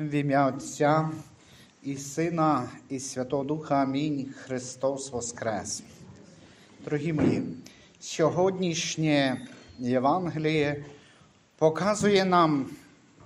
В ім'я Отця і Сина, і Святого Духа Амінь. Христос Воскрес. Дорогі мої, сьогоднішнє Євангеліє показує нам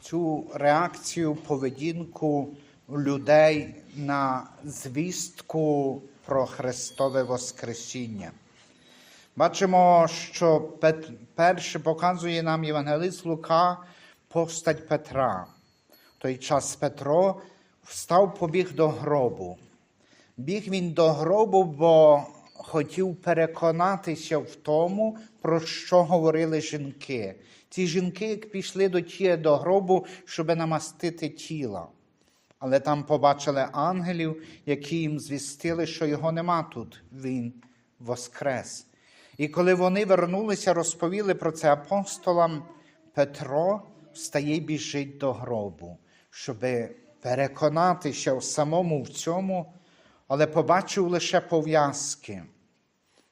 цю реакцію, поведінку людей на звістку про Христове Воскресіння. Бачимо, що перше показує нам Євангелист Лука постать Петра. Той час Петро встав, побіг до гробу. Біг він до гробу, бо хотів переконатися в тому, про що говорили жінки. Ці жінки, як пішли до тіє до гробу, щоб намастити тіла. Але там побачили ангелів, які їм звістили, що його нема тут. Він воскрес. І коли вони вернулися, розповіли про це апостолам, Петро встає і біжить до гробу, щоб переконатися в самому в цьому, але побачив лише пов'язки.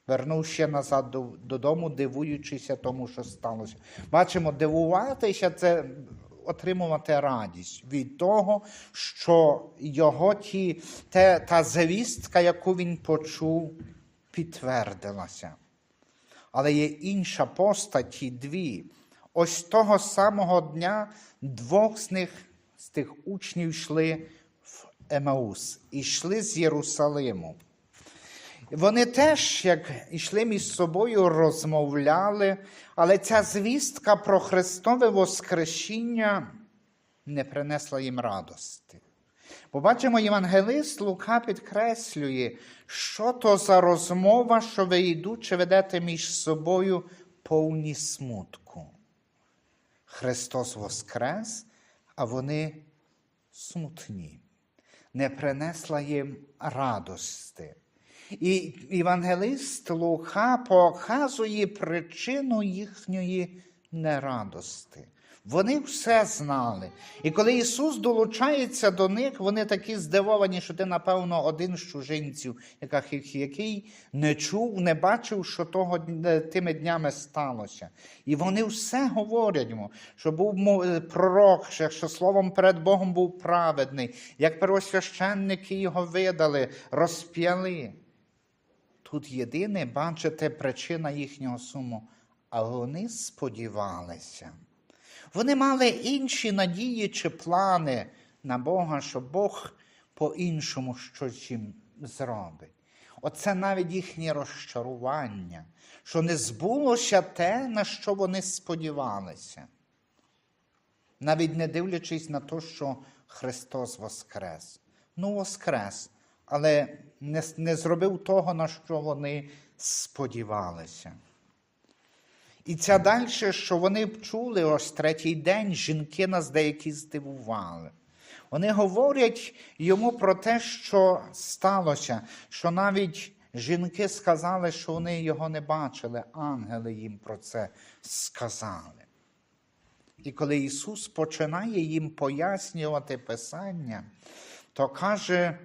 Вернувся назад додому, дивуючися тому, що сталося. Бачимо, дивуватися це отримувати радість від того, що його ті, те, та завістка, яку він почув, підтвердилася. Але є інша постать, дві. Ось того самого дня двох з них, з тих учнів, йшли в Емаус, і йшли з Єрусалиму. Вони теж, як йшли між собою, розмовляли, але ця звістка про Христове Воскресіння не принесла їм радости. Побачимо, євангелист Лука підкреслює, що то за розмова, що ви йдучи ведете між собою повні смутку. Христос Воскрес, а вони смутні, не принесла їм радости. І євангелист Лука показує причину їхньої нерадости. Вони все знали. І коли Ісус долучається до них, вони такі здивовані, що ти, напевно, один з чужинців, який не чув, не бачив, що того дня- тими днями сталося. І вони все говорять йому, що був пророк, що словом перед Богом був праведний, як первосвященники його видали, розп'яли. Тут єдине, бачите, причина їхнього суму, а вони сподівалися. Вони мали інші надії чи плани на Бога, що Бог по-іншому щось їм зробить. Оце навіть їхнє розчарування, що не збулося те, на що вони сподівалися. Навіть не дивлячись на те, що Христос Воскрес. Ну, Воскрес, але не, не зробив того, на що вони сподівалися. І це далі, що вони чули ось третій день, жінки нас деякі здивували. Вони говорять йому про те, що сталося, що навіть жінки сказали, що вони його не бачили, ангели їм про це сказали. І коли Ісус починає їм пояснювати Писання, то каже,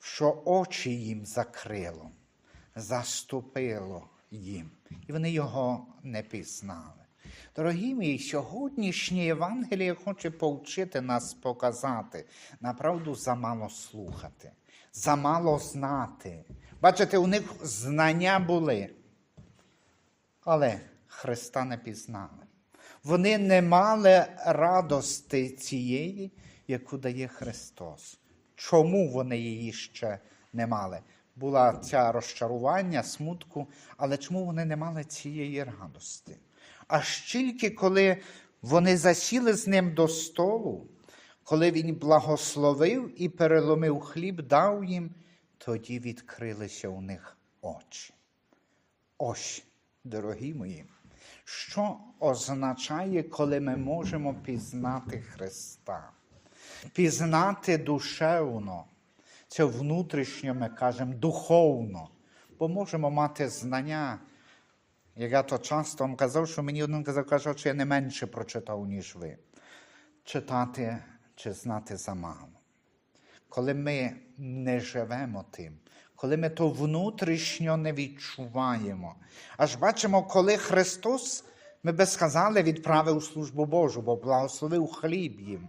що очі їм закрило, заступило їм, і вони його не пізнали. Дорогі мої, сьогоднішнє Євангеліє хоче повчити нас показати, направду замало слухати, замало знати. Бачите, у них знання були, але Христа не пізнали. Вони не мали радости цієї, яку дає Христос. Чому вони її ще не мали? Була ця розчарування, смутку, але чому вони не мали цієї радости? Аж тільки коли вони засіли з ним до столу, коли він благословив і переломив хліб, дав їм, тоді відкрилися у них очі. Ось, дорогі мої, що означає, коли ми можемо пізнати Христа? Пізнати душевно, це внутрішньо ми кажемо духовно, бо можемо мати знання. Як я то часто вам казав, що мені один казав, каже, що я не менше прочитав, ніж ви. Читати чи знати замало. Коли ми не живемо тим, коли ми то внутрішньо не відчуваємо. Аж бачимо, коли Христос, ми би сказали, відправив службу Божу, бо благословив хліб їм.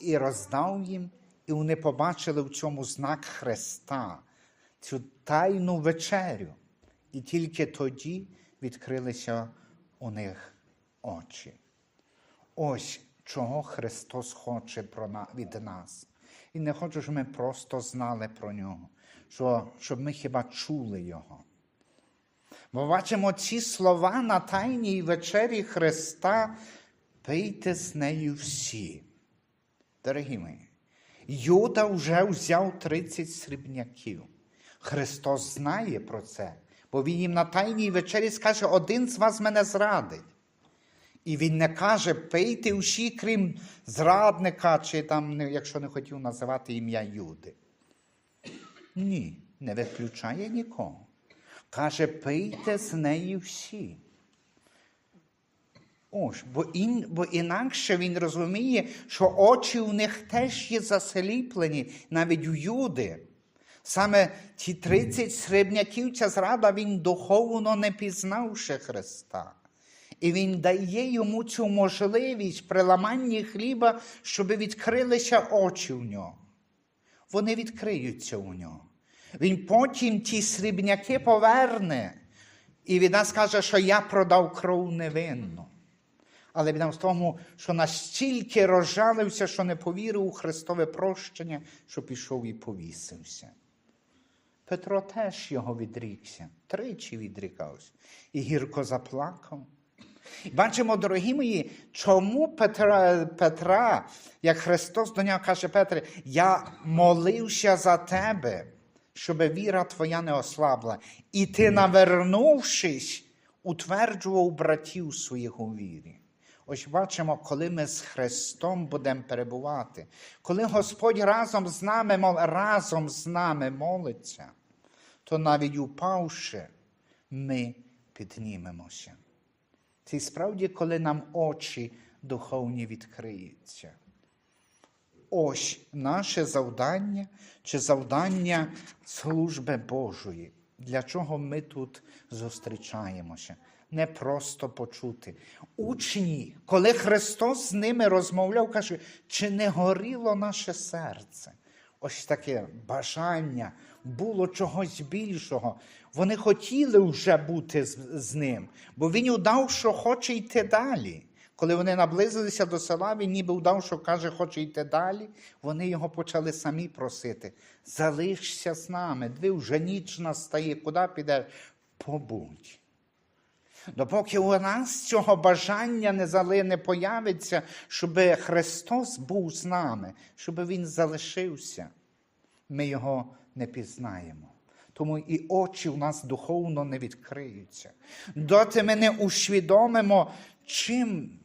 і роздав їм, і вони побачили в цьому знак Христа, цю тайну вечерю. І тільки тоді відкрилися у них очі. Ось чого Христос хоче від нас. І не хоче, щоб ми просто знали про нього, що, щоб ми хіба чули Його. Бо бачимо ці слова на Тайній вечері Христа, пийте з нею всі. Дорогі мої, Юда вже взяв 30 срібняків. Христос знає про це, бо Він їм на Тайній вечері скаже, один з вас мене зрадить. І він не каже, пийте усі, крім зрадника, чи там, якщо не хотів називати ім'я Юди. Ні, не виключає нікого. Каже, пийте з неї всі. Ось, бо, ін, бо інакше він розуміє, що очі у них теж є засліплені, навіть у Юди. Саме ті 30 срібняків ця зрада він духовно не пізнавши Христа. І він дає йому цю можливість при ламанні хліба, щоб відкрилися очі в нього. Вони відкриються у нього. Він потім ті срібняки поверне і від нас каже, що я продав кров невинну. Але він в тому, що настільки розжалився, що не повірив у Христове прощення, що пішов і повісився. Петро теж його відрікся, тричі відрікався і гірко заплакав. І Бачимо, дорогі мої, чому Петра, Петра, як Христос до нього каже Петре, я молився за тебе, щоб віра твоя не ослабла. І ти, навернувшись, утверджував братів своїх у вірі. Ось бачимо, коли ми з Христом будемо перебувати, коли Господь разом з нами, мол- разом з нами молиться, то навіть упавши, ми піднімемося. Це і справді, коли нам очі духовні відкриються. Ось наше завдання чи завдання служби Божої. Для чого ми тут зустрічаємося? Не просто почути. Учні, коли Христос з ними розмовляв, каже, чи не горіло наше серце? Ось таке бажання було чогось більшого. Вони хотіли вже бути з, з ним, бо він удав, що хоче йти далі. Коли вони наблизилися до села, він ніби удав, що каже, хоче йти далі. Вони його почали самі просити. Залишся з нами, диви, вже ніч настає, куди підеш? Побудь. Допоки у нас цього бажання не появиться, щоб Христос був з нами, щоб Він залишився, ми його не пізнаємо. Тому і очі у нас духовно не відкриються. Доти ми не усвідомимо, чим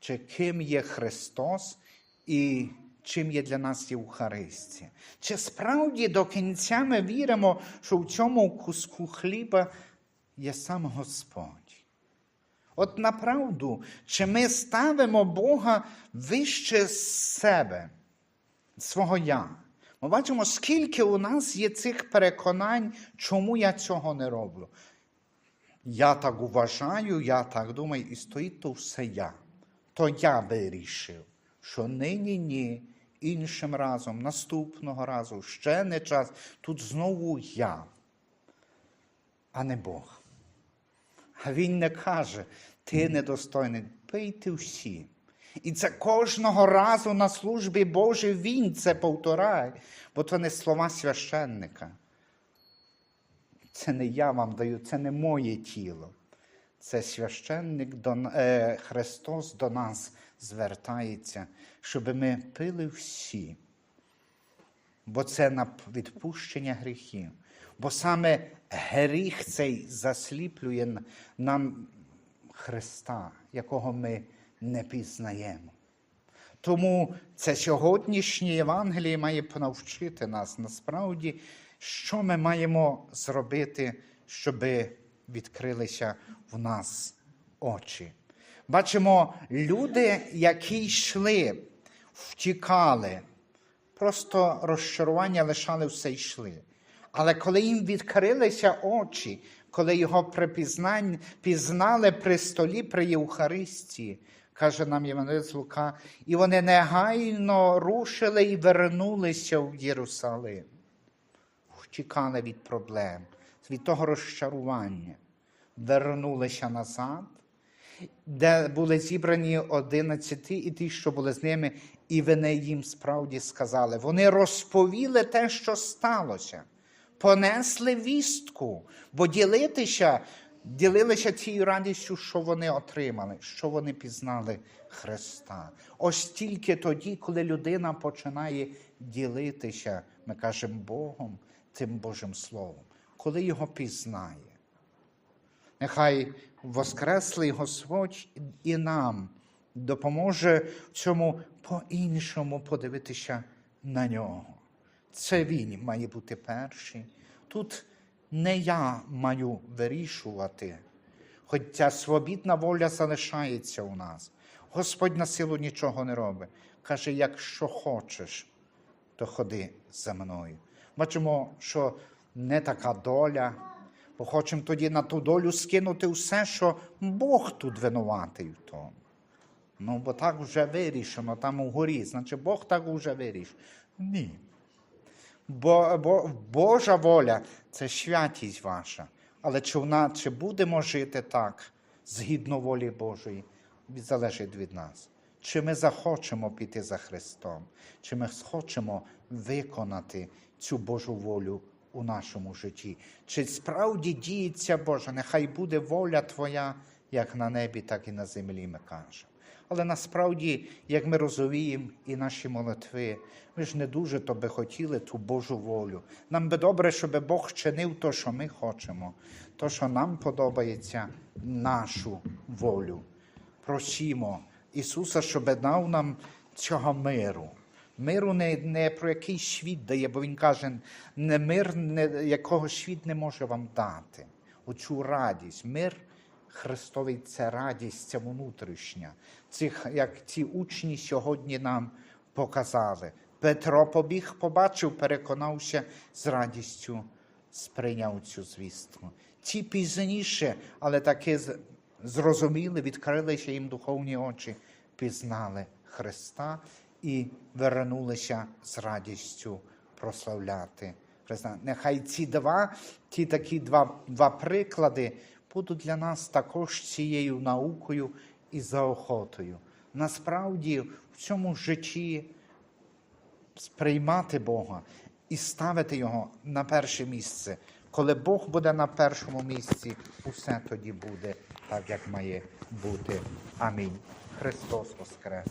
чи ким є Христос і чим є для нас Євхаристія. Чи справді до кінця ми віримо, що в цьому куску хліба є сам Господь? От направду, чи ми ставимо Бога вище себе, свого я? Ми бачимо, скільки у нас є цих переконань, чому я цього не роблю. Я так вважаю, я так думаю, і стоїть то все я. То я вирішив, що нині ні, іншим разом, наступного разу, ще не час. Тут знову я, а не Бог. А він не каже, ти недостойний, пийте всі. І це кожного разу на службі Божій він це повторяє, бо то не слова священника. Це не я вам даю, це не моє тіло. Це священник до, е, Христос до нас звертається, щоб ми пили всі. Бо це на відпущення гріхів. Бо саме гріх цей засліплює нам Христа, якого ми не пізнаємо. Тому це сьогоднішнє Євангеліє має понавчити нас насправді, що ми маємо зробити, щоб відкрилися в нас очі. Бачимо, люди, які йшли, втікали, просто розчарування лишали все йшли. Але коли їм відкрилися очі, коли його при пізнали при столі при Євхаристії, каже нам Євангелист Лука, і вони негайно рушили і вернулися в Єрусалим. Втікали від проблем, від того розчарування. Вернулися назад, де були зібрані одинадцяти і ті, що були з ними, і вони їм справді сказали. Вони розповіли те, що сталося, понесли вістку, бо ділитися, ділилися тією радістю, що вони отримали, що вони пізнали Христа. Ось тільки тоді, коли людина починає ділитися, ми кажемо Богом, тим Божим Словом, коли його пізнає. Нехай Воскреслий Господь і нам допоможе цьому по-іншому подивитися на нього. Це Він має бути перший. Тут не я маю вирішувати, хоча свобідна воля залишається у нас. Господь на силу нічого не робить. Каже, якщо хочеш, то ходи за мною. Бачимо, що не така доля, бо хочемо тоді на ту долю скинути все, що Бог тут винуватий в тому. Ну, бо так вже вирішено там угорі, значить Бог так вже вирішив. Ні. Бо, бо Божа воля це святість ваша. Але чи, вона, чи будемо жити так, згідно волі Божої, залежить від нас. Чи ми захочемо піти за Христом, чи ми хочемо виконати цю Божу волю у нашому житті? Чи справді діється Божа, нехай буде воля Твоя, як на небі, так і на землі, ми кажемо. Але насправді, як ми розуміємо, і наші молитви, ми ж не дуже то би хотіли ту Божу волю. Нам би добре, щоб Бог чинив то, що ми хочемо, то, що нам подобається, нашу волю. Просімо Ісуса, щоб дав нам цього миру. Миру не, не про який світ дає, бо Він каже, не мир, не, якого світ не може вам дати. Оцю радість. Мир Христовий це радість, це внутрішня. Цих, як ці учні сьогодні нам показали. Петро побіг, побачив, переконався з радістю, сприйняв цю звістку. Ті пізніше, але таки зрозуміли, відкрилися їм духовні очі, пізнали Христа і вернулися з радістю прославляти Христа. Нехай ці два, ті такі два, два приклади будуть для нас також цією наукою і заохотою. Насправді в цьому житті сприймати Бога і ставити Його на перше місце. Коли Бог буде на першому місці, усе тоді буде так, як має бути. Амінь. Христос Воскрес!